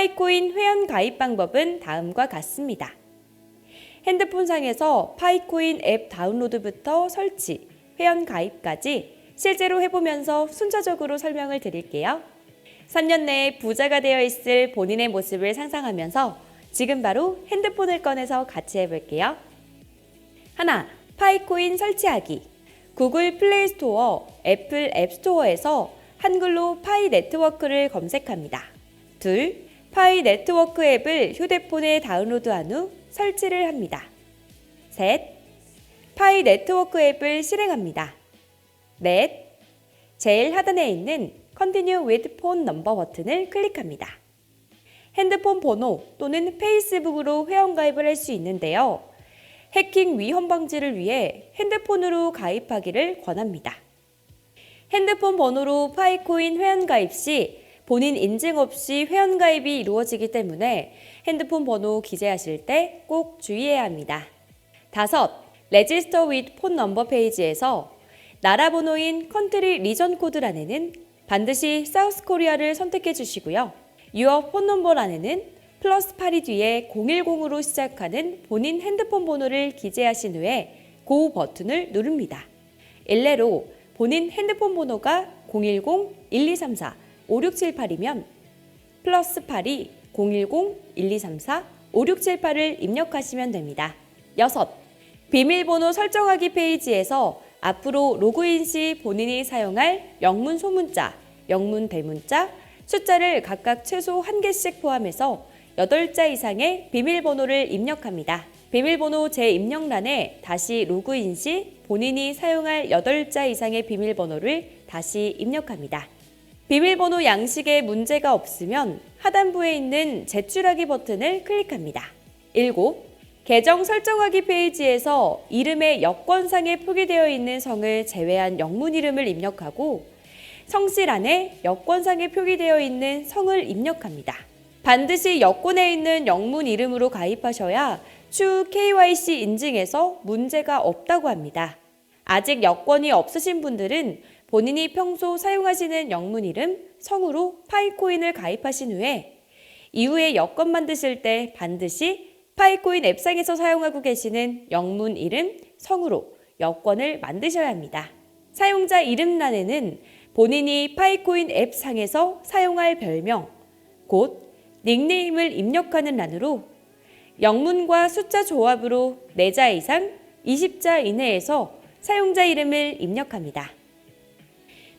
파이코인 회원 가입 방법은 다음과 같습니다. 핸드폰상에서 파이코인 앱 다운로드부터 설치, 회원 가입까지 실제로 해보면서 순차적으로 설명을 드릴게요. 3년 내에 부자가 되어 있을 본인의 모습을 상상하면서 지금 바로 핸드폰을 꺼내서 같이 해볼게요. 하나, 파이코인 설치하기. 구글 플레이 스토어, 애플 앱 스토어에서 한글로 파이 네트워크를 검색합니다. 둘, 파이 네트워크 앱을 휴대폰에 다운로드한 후 설치를 합니다. 셋, 파이 네트워크 앱을 실행합니다. 넷, 제일 하단에 있는 Continue with Phone Number 버튼을 클릭합니다. 핸드폰 번호 또는 페이스북으로 회원가입을 할 수 있는데요. 해킹 위험 방지를 위해 핸드폰으로 가입하기를 권합니다. 핸드폰 번호로 파이코인 회원가입 시 본인 인증 없이 회원가입이 이루어지기 때문에 핸드폰 번호 기재하실 때 꼭 주의해야 합니다. 다섯, 레지스터 with 폰 넘버 페이지에서 나라 번호인 컨트리 리전 코드란에는 반드시 사우스 코리아를 선택해 주시고요. 유어 폰 넘버란에는 플러스 8이 뒤에 010으로 시작하는 본인 핸드폰 번호를 기재하신 후에 고 버튼을 누릅니다. 일례로 본인 핸드폰 번호가 010-1234-5678이면 플러스 8이 010-1234-5678을 입력하시면 됩니다. 여섯, 비밀번호 설정하기 페이지에서 앞으로 로그인 시 본인이 사용할 영문 소문자, 영문 대문자, 숫자를 각각 최소 1개씩 포함해서 8자 이상의 비밀번호를 입력합니다. 비밀번호 재입력란에 다시 로그인 시 본인이 사용할 8자 이상의 비밀번호를 다시 입력합니다. 비밀번호 양식에 문제가 없으면 하단부에 있는 제출하기 버튼을 클릭합니다. 7. 계정 설정하기 페이지에서 이름의 여권상에 표기되어 있는 성을 제외한 영문 이름을 입력하고 성실란에 여권상에 표기되어 있는 성을 입력합니다. 반드시 여권에 있는 영문 이름으로 가입하셔야 추후 KYC 인증에서 문제가 없다고 합니다. 아직 여권이 없으신 분들은 본인이 평소 사용하시는 영문 이름, 성으로 파이코인을 가입하신 후에 이후에 여권 만드실 때 반드시 파이코인 앱상에서 사용하고 계시는 영문 이름, 성으로 여권을 만드셔야 합니다. 사용자 이름란에는 본인이 파이코인 앱상에서 사용할 별명, 곧 닉네임을 입력하는 란으로 영문과 숫자 조합으로 4자 이상 20자 이내에서 사용자 이름을 입력합니다.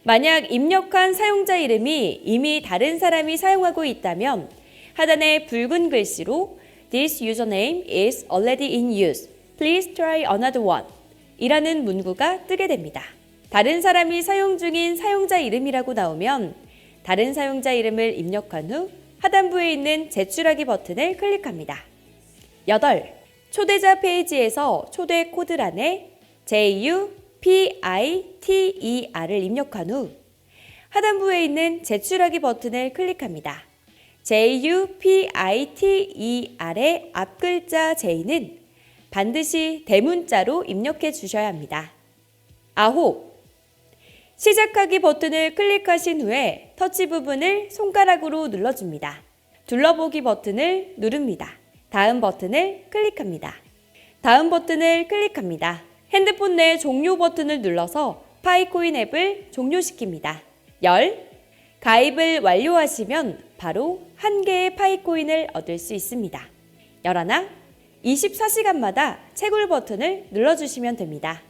만약 입력한 사용자 이름이 이미 다른 사람이 사용하고 있다면 하단의 붉은 글씨로 This username is already in use. Please try another one. 이라는 문구가 뜨게 됩니다. 다른 사람이 사용 중인 사용자 이름이라고 나오면 다른 사용자 이름을 입력한 후 하단부에 있는 제출하기 버튼을 클릭합니다. 8. 초대자 페이지에서 초대 코드란에 JUPITER을 입력한 후 하단부에 있는 제출하기 버튼을 클릭합니다. JUPITER의 앞글자 J는 반드시 대문자로 입력해 주셔야 합니다. 아홉. 시작하기 버튼을 클릭하신 후에 터치 부분을 손가락으로 눌러줍니다. 둘러보기 버튼을 누릅니다. 다음 버튼을 클릭합니다. 다음 버튼을 클릭합니다. 핸드폰 내 종료 버튼을 눌러서 파이코인 앱을 종료시킵니다. 열. 가입을 완료하시면 바로 한 개의 파이코인을 얻을 수 있습니다. 열하나. 24시간마다 채굴 버튼을 눌러주시면 됩니다.